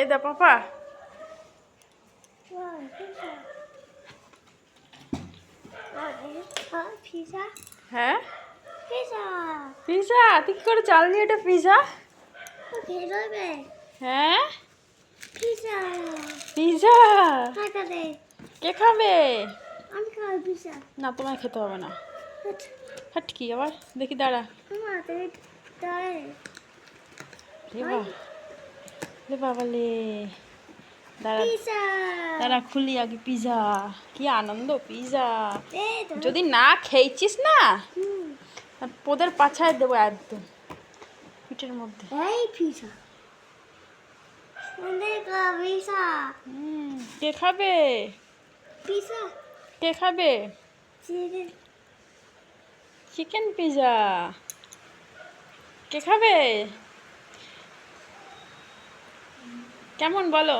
এ দা papa pizza হ্যাঁ pizza pizza তুই কি করে চাল নিয়ে এটা পিজা বেরোবে হ্যাঁ পিজা পিজা কে খাবে আমি খাব পিজা না তোমায় খেতে হবে না হাট কি আবার দেখি দাঁড়া আমার হাতে দাঁড়ায় রে বা রে বাবা লে দাঁড়া দাঁড়া খুলি আগে পিজা কি আনন্দ পিজা যদি না খেয়েছিস না পোদের পাছায় দেবো একদম পিঠের মধ্যে এই পিজা কে খাবে পিজা কে খাবে চিকেন পিজা কে খাবে কেমন বলো?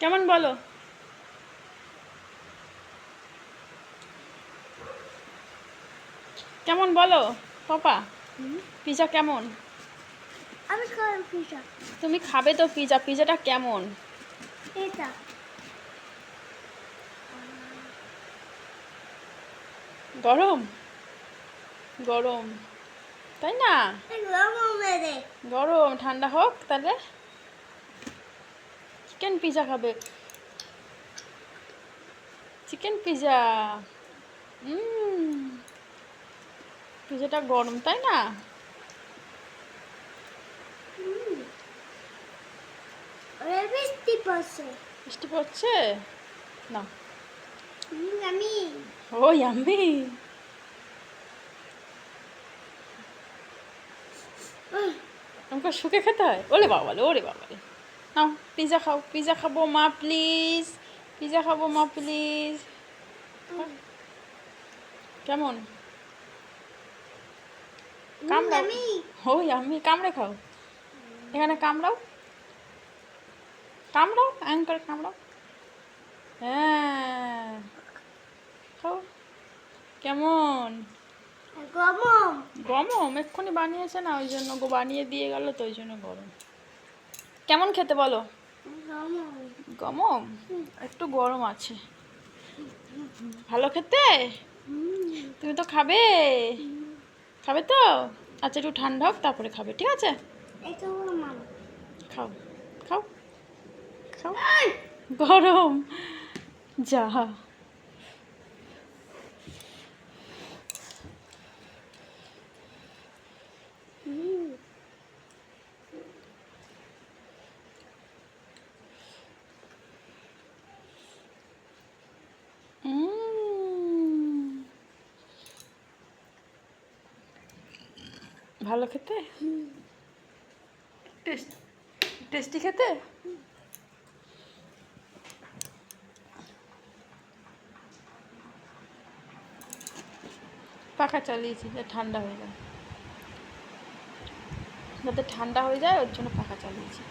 কেমন বলো? কেমন বলো? পাপা পিজা কেমন? আমি খাব পিজা। তুমি খাবে তো পিজা পিজাটা কেমন? এটা। গরম? গরম। তাই না? গরম গরম ঠান্ডা হোক তাহলে। চিকেন পিজা খাবে। চিকেন পিজা পিজাটা গরম তাই না? ওরে বৃষ্টি পড়ছে। বৃষ্টি পড়ছে? না। আমি ওই আমি উহ, আমাকে শুকে খেতে হয়? ওলে বাবালে ওরে বাবালে নাও পিজা খাও পিজা খাব মা প্লিজ পিজা খাব মা প্লিজ কেমন কামড়াও ওই আমি কামড়ে খাও এখানে কামড়াও কামড়াও এমন করে কামড়াও হ্যাঁ। খাও কেমন গরম গরম এক্ষুনি বানিয়েছে না ওই জন্য গো বানিয়ে দিয়ে গেল তো ওই জন্য গরম। কেমন খেতে বলো? গরম। একটু গরম আছে। ভালো খেতে? তুমি তো খাবে? খাবে তো? আচ্ছা একটু ঠান্ডা হোক তারপরে খাবে ঠিক আছে? খাও খাও খাও। গরম। যা। ভালো খেতে? টেস্ট টেস্টি খেতে? পাখা চালিয়েছি যে ঠান্ডা হয়ে যায় যাতে ঠান্ডা হয়ে যায় ওর জন্য পাখা চালিয়েছি।